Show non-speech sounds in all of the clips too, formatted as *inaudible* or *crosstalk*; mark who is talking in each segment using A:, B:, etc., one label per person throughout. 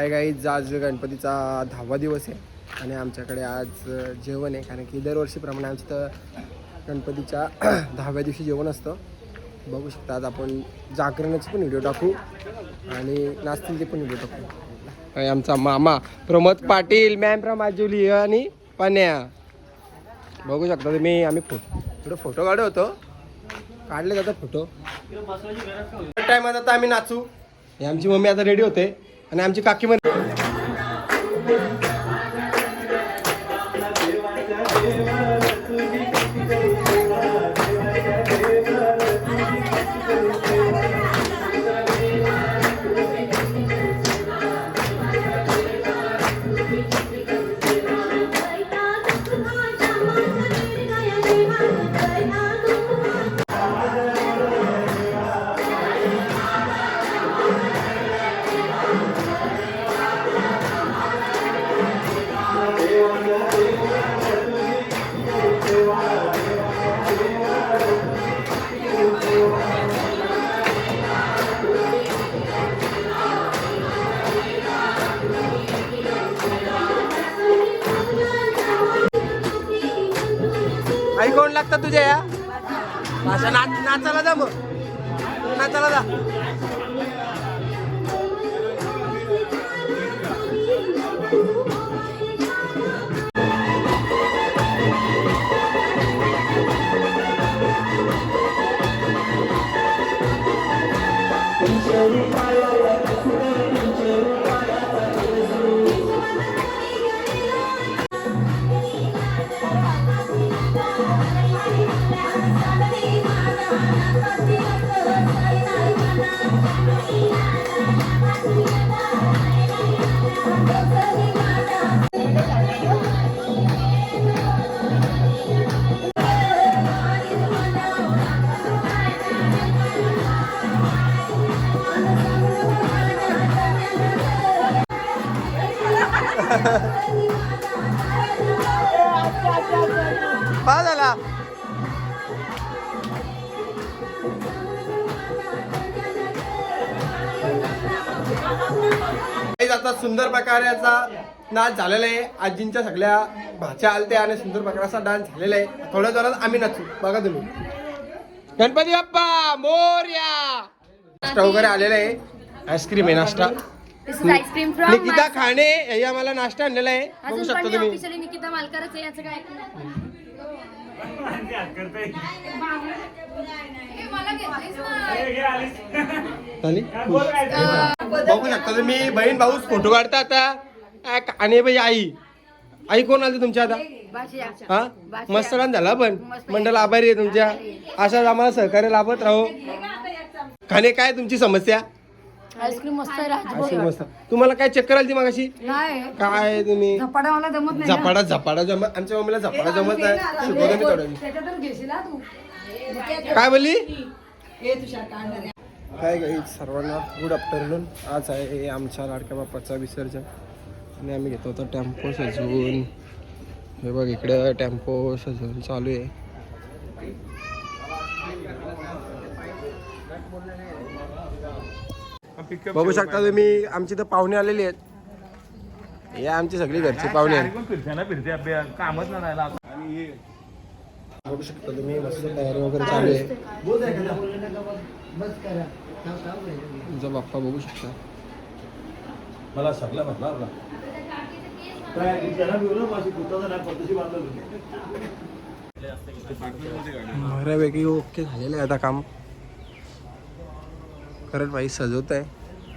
A: Hi guys आज गणपतीचा दहावा दिवस आहे आणि आमच्याकडे आज जेवण आहे. कारण की दरवर्षीप्रमाणे आमचं तर गणपतीच्या *clears throat* दहाव्या दिवशी जेवण असतं. बघू शकता आज आपण जागरणाचे पण व्हिडिओ टाकू आणि नाचतीलचे पण व्हिडिओ टाकू. आमचा मामा प्रमोद पाटील मॅम फ्रॉम आणि पन्या. बघू शकता तुम्ही आम्ही फोटो थोडं फोटो काढत होतो. काढले जातात फोटो टायमात आता आम्ही नाचू. हे आमची मम्मी आता रेडी होते. आणि आमची काकी पण आई कोण लागतात तुझ्या या? भाषा नाच नाचायला जा मग. नाचायला जा. सुंदर प्रकाराचा नाच झालेला आहे. आजींच्या सगळ्या भाच्या आलत्या आणि सुंदर प्रकाराचा डान्स झालेला आहे. थोड्या जोरात आम्ही नाचू. बघा तुम्ही. गणपती बाप्पा मोर्या. नाश्ता वगैरे आलेला आहे. आईस्क्रीम आहे नाश्ता.
B: From
A: निकिता खाणे यांनी आम्हाला नाश्ता आणलेला आहे. बघू शकता तुम्ही.
B: निकिता मालकरच आहे याचं काय हे मला घेतलीस ना.
A: झाली बघू शकता तुम्ही बहीण भाऊच फोटो काढता आता. आणि बाई आई. आई कोण आली तुमच्या आता? हा? मस्त रान झाला पण. मंडळ आभारी आहे तुमच्या. अशाच आम्हाला सहकार्य लाभत राहो. खाणे काय तुमची समस्या?
B: आईस्क्रीम मस्त आहे
A: मस्त. तुम्हाला काय चक्कर आली मगाशी?
B: नाही
A: काय तुम्ही?
B: झपाटा मला जमत नाही
A: झपाडा झपाडा जमत आमच्या मम्मीला झपाडा जमत नाही. शिकवतो मी थोडं
B: त्याच्यातून घेशील हा तू.
A: काय बोलली? काय काही सर्वांना गुड आफ्टरनून आज आहे आमच्या लाडक्या बाप्पाचा विसर्जन. आणि आम्ही घेतो होतो टेम्पो सजवून हे बघ इकडं टेम्पो सजवून चालू आहे. बघू शकता तुम्ही आमची तर पाहुणे आलेली आहेत. हे आमची सगळी घरची पाहुणे आहेत.
C: पण फिरते ना फिरते आपल्या कामच नाही राहिला आता.
A: बघू शकता तुम्ही मस्त तयारी वगैरे चालू आहे. तुमचा बाप्पा बघू शकता.
C: मला सगळं म्हटलं
A: बऱ्यापैकी ओके झालेलं आहे आता काम. खरंच भाई सजवत आहे.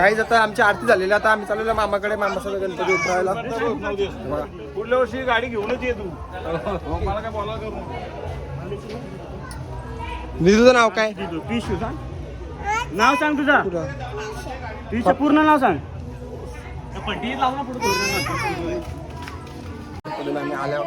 A: काही आता आमची आरती झालेली आता आम्ही चाललेलो मामाकडे मामासोबत गणपती उतरायला.
C: पुढल्या वर्षी गाडी घेऊनच ये तू. मला काय करू
A: नाव काय?
D: पिशू सांग. नाव सांग तुझा.
A: तुझं
D: पिशू पूर्ण नाव सांग.
A: गणपतीला आम्ही आल्यावर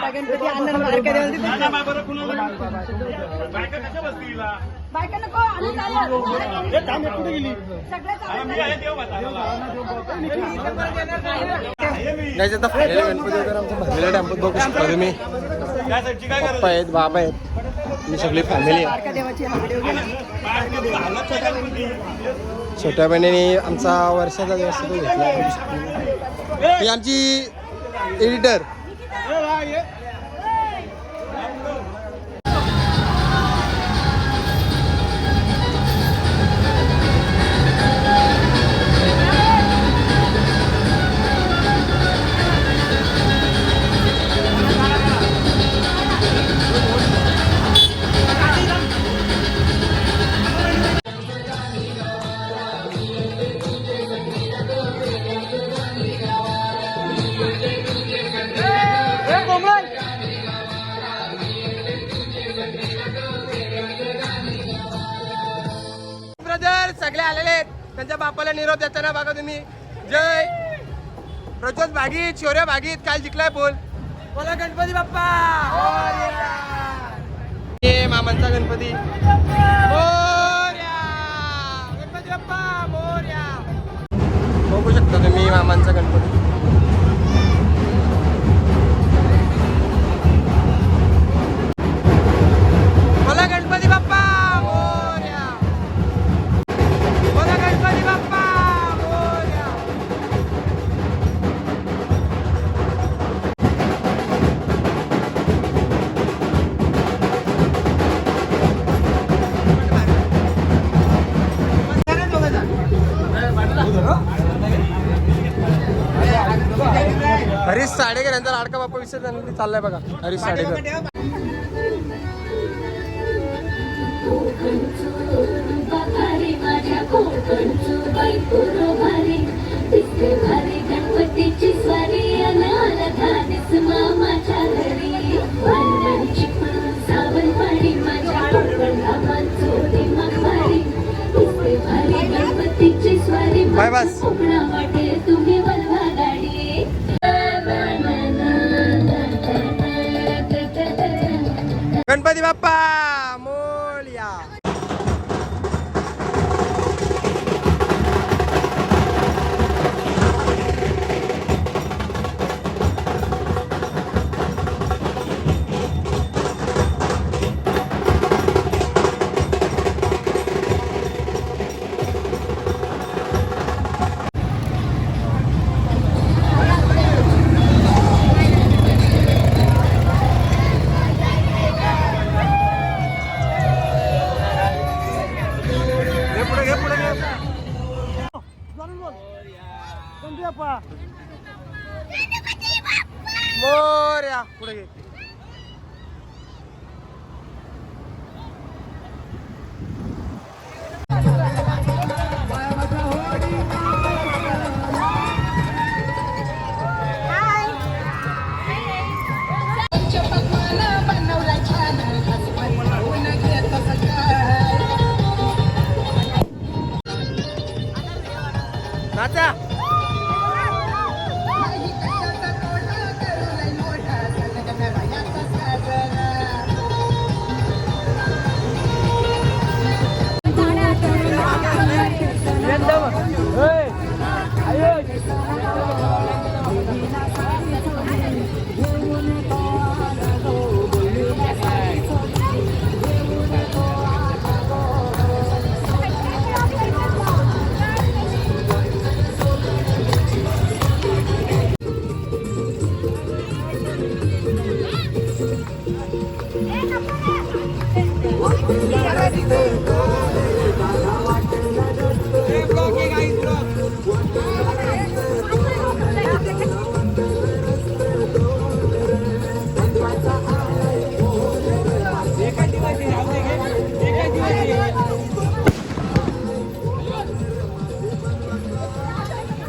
B: आणि पुस्तकली होती बायका नको
A: नाही आता गणपती वगैरे आमचं भरलेला टेम्पल बघू शकता तुम्ही. पप्पा आहेत बाबा आहेत. मी सगळी फॅमिली आहे छोट्या बहिणीने आमचा वर्षाचा दिवस घेतला. ही आमची एडिटर आलेले आहेत. त्यांच्या बापाला निरोप देताना बघा तुम्ही. जय. प्रज्वल भागीत शौर्य भागीत काल जिंकलाय बोल. बोला गणपती बाप्पा. मोरया. ये मामांचा गणपती. मोरया. गणपती बाप्पा मोरया. बघू शकता तुम्ही मामांचा गणपती. बोला गणपती बाप्पा. लाडका बाप्पा विसर्जन चाललाय बघा. साडेकर
E: गणपतीची स्वारी अनाला धानीस मामाच्या घरी माझ्या कोकण भारी गणपतीची स्वारी
A: बाय. बस.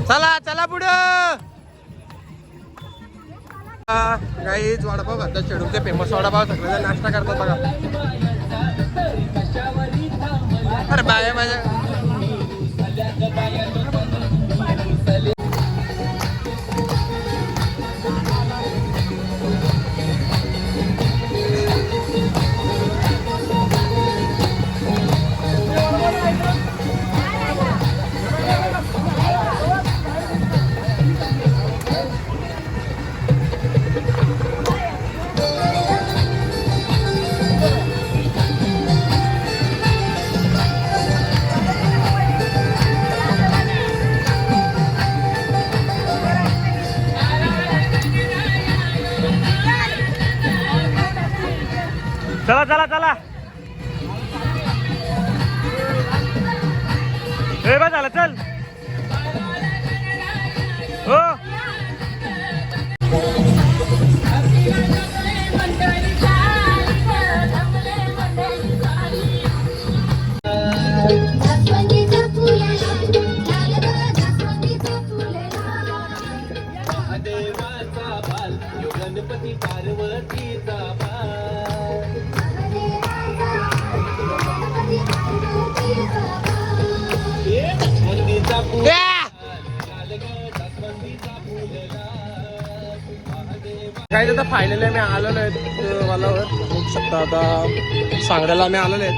A: चला चला पुढं. गाईच वडापाव खातात शेडूलचे फेमस वडापाव सगळे नाश्ता करतात बघा. अरे बाय माझ्या
E: चला चला चला. हे बा झालं चल.
A: काही आता फायनली आम्ही आलेलो आहेत वालावर. बघू शकता आता सांगड्याला आम्ही आलेलो आहेत.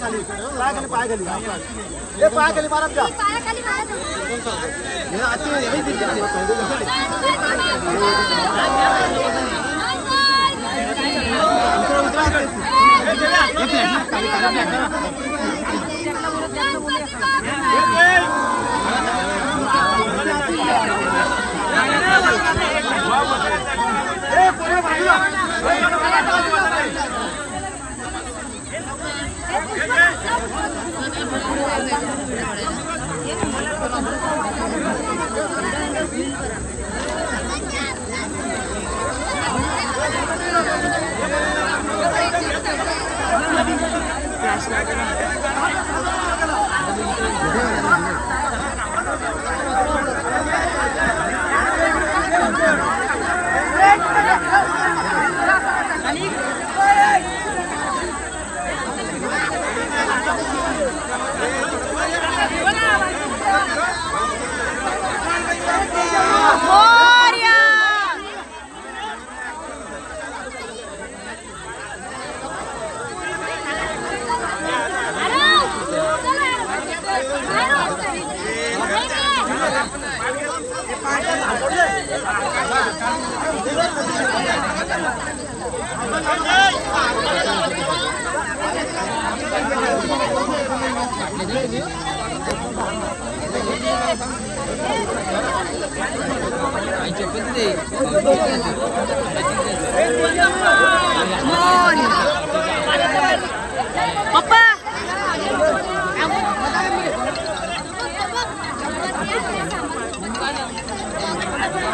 C: खाली पाय खाली हे पाय खाली मारा त्या
B: पप्पा ओ पप्पा ओ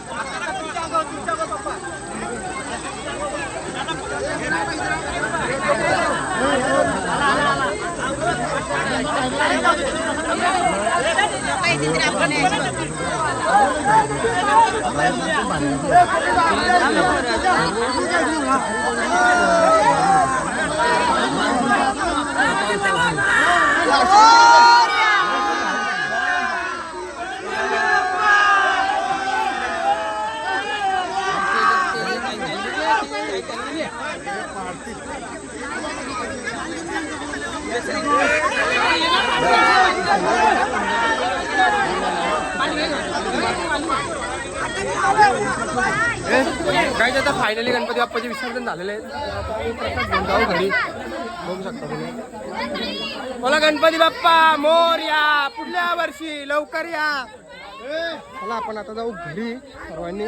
B: Oh!
A: काय आता फायनली गणपती बाप्पाचे विसर्जन झालेले आहेत जाऊ घरी बघू शकता तुम्ही गणपती बाप्पा मोर या पुढल्या वर्षी लवकर या. चला आपण आता जाऊ घरी सर्वांनी.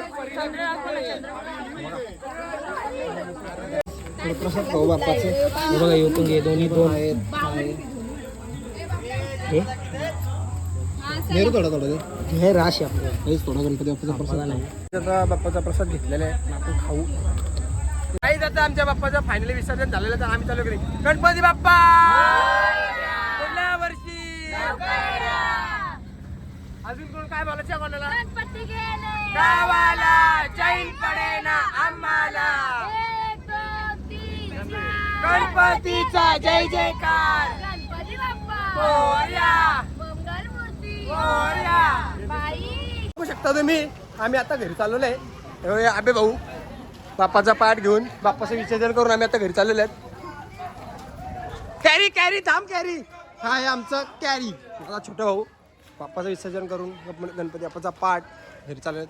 A: प्रसाद खाऊ बाप्पाचे. बघा येऊ दोन्ही दोन आहेत. हे घे रे थोडं थोडं दे. हे राश आहे आपलं. हेच थोडा गणपती बाप्पाचा प्रसाद. नाही आता बाप्पाचा प्रसाद घेतलेला आहे आपण खाऊ. नाही आता आमच्या बाप्पाचं फायनली विसर्जन झालेलं तर आम्ही चालू घरी गणपती बाप्पा! पुढल्या वर्षी! अजून कोण काय बोलायचं कोणाला?
B: गणपती गेले.
A: गावाला! चैन पडे ना आम्हाला. गणपतीचा जय जयकार!
B: गणपती बाप्पा
A: मोरया
B: मंगलमूर्ती
A: मोरया
B: बाई
A: बघू शकता तुम्ही आम्ही आता घरी चाललेलो. आहे आबे भाऊ बाप्पाचा पाठ घेऊन बाप्पाचं विसर्जन करून आम्ही आता घरी चाललेलो आहेत. कॅरी कॅरी थांब कॅरी हा आहे आमचं कॅरी माझा छोटा भाऊ बाप्पाचं विसर्जन करून गणपती बाप्पाचा पाठ घरी चाललेत